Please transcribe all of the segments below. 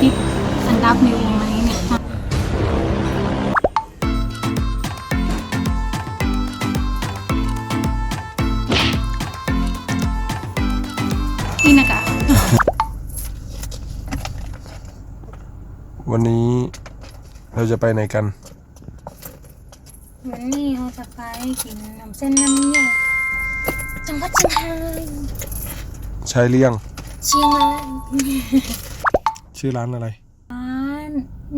ติดอันดับในวงไหนเนี่ยนี่นะกะวันนี้เราจะไปไหนกัน วันนี้เราจะไปกินน้ำเส้นน้ำเงี้ยวจังหวัดเชียงรายใช้เลี่ยงเชียงราย ชื่อร้านอะไร ร้าน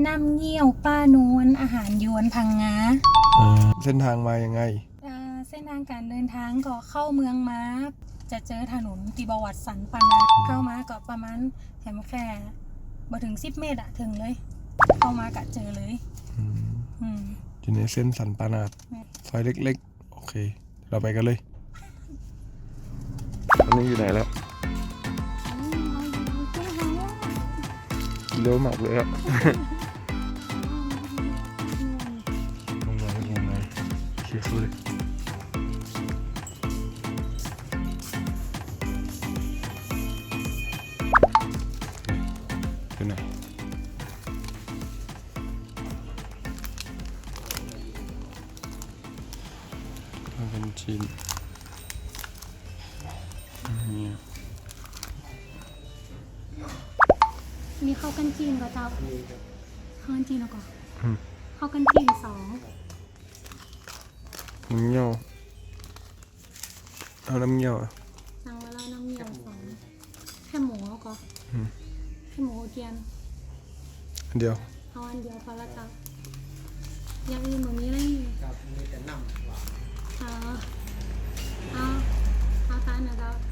น้ำเงี้ยวป้านวลอาหารยวนพังงาเส้นทางมายังไงอ่าเส้นทางการเดินทางก็เข้าเมืองมาจะเจอถนนตีบวัดสันปานาเข้ามาก็ประมาณแหมแค่มาถึง10เมตรอะถึงเลย เข้ามากะเจอเลยอืมอยู่ในเส้นสันปานาดซอยเล็กๆ โอเค เราไปกันเลยตอนนี้อยู่ไหนแล้ว เร็วมากเลยครับลงมาลงมาเขียนเลยเป็นไหนมันเป็นจีนเนี่ย มีข้าวกันจีนก็เจ้าข้าวกันจีนแล้วก็อืม ข้าวกันจีนสองน้ำเงี้ยวเอาน้ำเงี้ยวอะ สั่งมาแล้วน้ำเงี้ยวสองแค่หมูแล้วก็อืม แค่หมูเกียนอันเดียวเอาอันเดียวพอละเจ้าอย่างอื่นแบบนี้เลยครับมีแต่น้ำเอาเอาเอาตาหน่อยเจ้ามา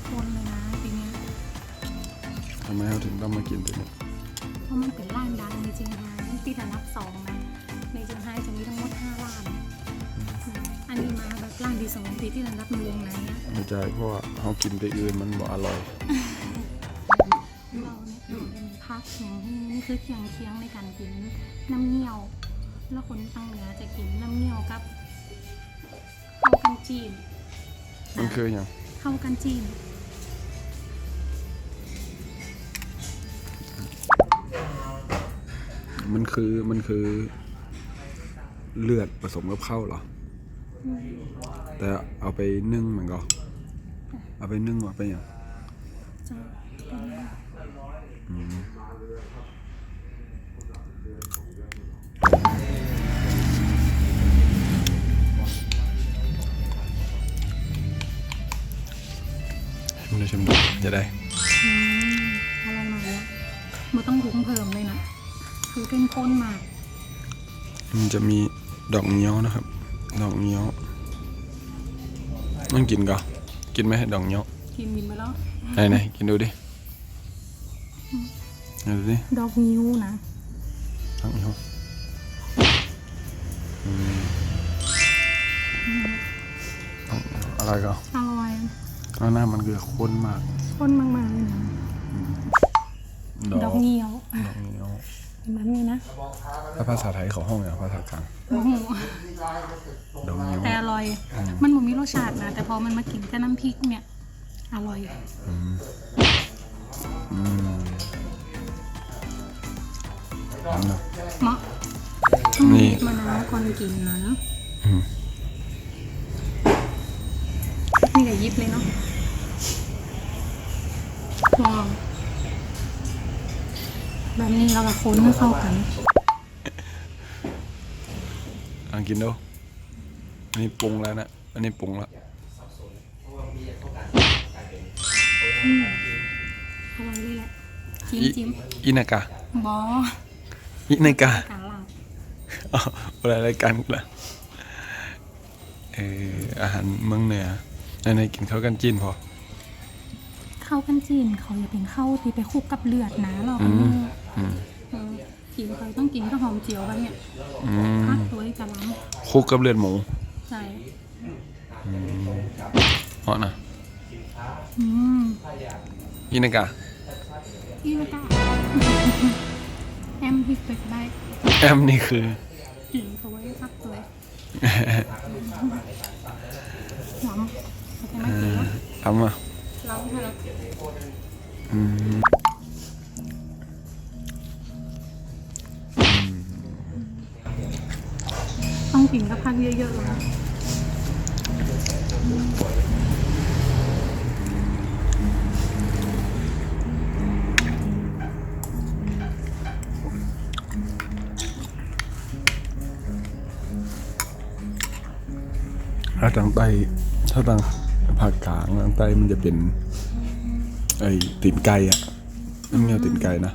แบบน้ำข้นเลยนะทีเนี้ยทำไมเขาถึงต้องมากินตัวนี้เพราะมันเป็นร้านดังในเจียงไฮ้ติดอันดับสองนะในเจียงไฮ้จะมีทั้งหมดห้าร้านอันนี้มาแบบร้านที่สองติดที่อันดับในวงไหนอะไม่ใช่เพราะว่าเขากินไปอื่นมันบ่อร่อยเราเนี่ยเป็นพักอย่างที่นี่คือเคียงเคียงในการกินน้ำเงี้ยว แล้วคนทางเหนือจะกินน้ำเงี้ยวกับข้าวกันจีนมันคืออย่างข้าวกันจีน มันคือมันคือเลือดผสมกับข้าวเหรอ แต่เอาไปนึ่งมันก็ เอาไปนึ่งว่าไปอย่างนอืมชิมดูชิมดูจะได้ เข้มข้นมาก มันจะมีดอกเงี้ยวนะครับ ดอกเงี้ยวมันกินก็กินไหมดอกเงี้ยว กินมินไปแล้วไหนไหนกินดูดิไหนดูดิ ดอกนิ้วนะดอกเงี้ยวอืมดอกเงี้ยวอะไรก็อร่อยแล้วหน้ามันคือข้นมากข้นมากๆเลยนะดอกเงี้ยวดอกเงี้ยว เป็นแบบนี้นะแล้วภาษาไทยเขาห้องอย่างภาษากลางโอ้โหดอกเงี้ยวแต่อร่อย มันบ่มีรสชาตินะ แต่พอมันมากินกับน้ำพริกเนี่ย อร่อย อืมอืมอันนั้นเหมาะนี่มะนาวคนกินนะอืมนี่กับยิบเลยเนาะลอง แบบนี้เรากับคนให้เข้ากันลองกินดูอันนี้ปรุงแล้วนะ อันนี้ปรุงแล้วอร่อยเลยแหละจิ้มอิจิ้มอินากะบออินากะกาลาบอ๋ออะไรรายการกูละเอออาหารเมืองเหนือในในกินข้าวกันจีนพอข้าวกันจีนเขาจะเป็นข้าวที่ไปคลุกกับเลือดนะเราอืเป็นม อืมเออกินไปต้องกินกับหอมเจียวแบบเนี้ยอืมพักตัวให้กะล้คลุกกับเลือดหมูำใช่เพราะนะอืมอินากะอที่ไม่กล้าแอมที่เป็ดได้แอมนี่คือกลิ่นเขาไว้พักตัวหอมโอเคไหมกลิ่นเนอะทำอะเราให้เราอืม ต้องกินกับพักเยอะๆเลยถ้าทางใต้ถ้าทางภาคกลางทางใต้มันจะเป็น ไอ้ตีนไก่อะนั่นไงตีนไก่นะ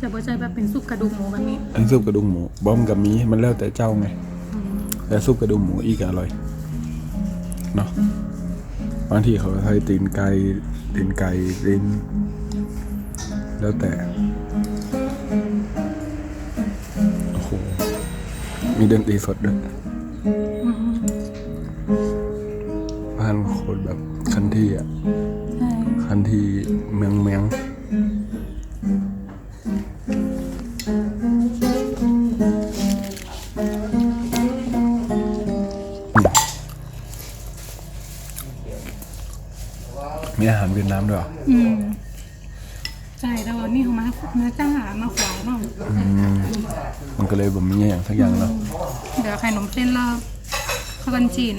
จะบ่ใจแบบเป็นซุปกระดูกหมูแบบนี้ อันซุปกระดุมหมูบอมกับมีมันแล้วแต่เจ้าไง แต่ซุปกระดุมหมูอีกอร่อยเนาะบางที่เขาใช้ตีนไก่ตีนไก่ตีนแล้วแต่โอ้โหมีดนตรีสดด้วยบ้านโคนแบบคันที่อะใช่คันที่เมืองเมือง มีอาหารเวียดนามด้วยเหรออืมใช่แต่ว่านี่เขามามาจ้ามาขวายเนาะอืมมันก็เลยแบบมีอย่างสักอย่างเนาะเดี๋ยวไข่นมเส้นแล้วข้าวกันจีน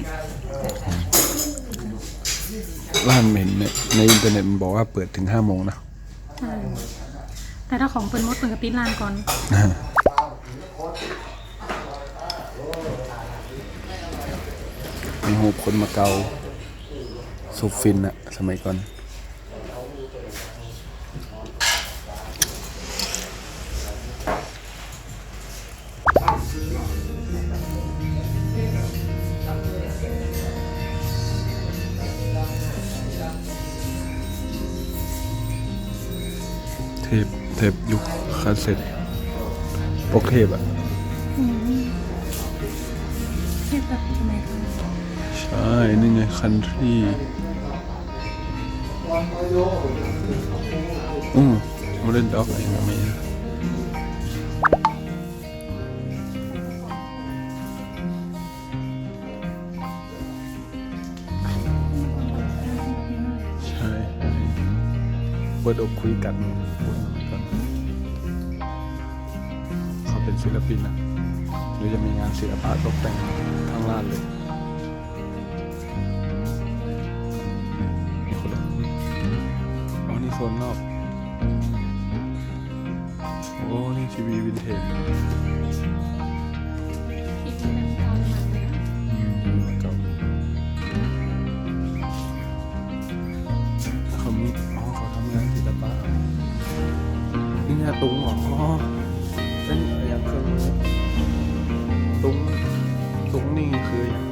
ร้านเห็นในในอินเทอร์เน็ตมันบอกว่าเปิดถึงห้าโมงนะใช่แต่ถ้าของเปิดมดเปิดกับปิดร้านก่อน มีหูคนมาเกา ซูฟินอะสมัยก่อนเทปเทปยุคคาสเซ็ตปกเทปอะอืมเทียบกับสมัยก่อนใช่ นี่ไงคันทรี อืมมาเล่นด็อกอะไรแบบนี้ใช่เปิดอกคุยกันคุยกันเขาเป็นศิลปินนะหรือจะมีงานศิลปะตกแต่งทั้งร้านเลย กินเทจเป็นแบบเก่าใหม่เลยอะเก่าเขามีอ๋อเขาทำงานศิลปะนี่ไงตุงหรออ๋อเป็นอย่างเครื่องตุงตุงนี่คืออย่าง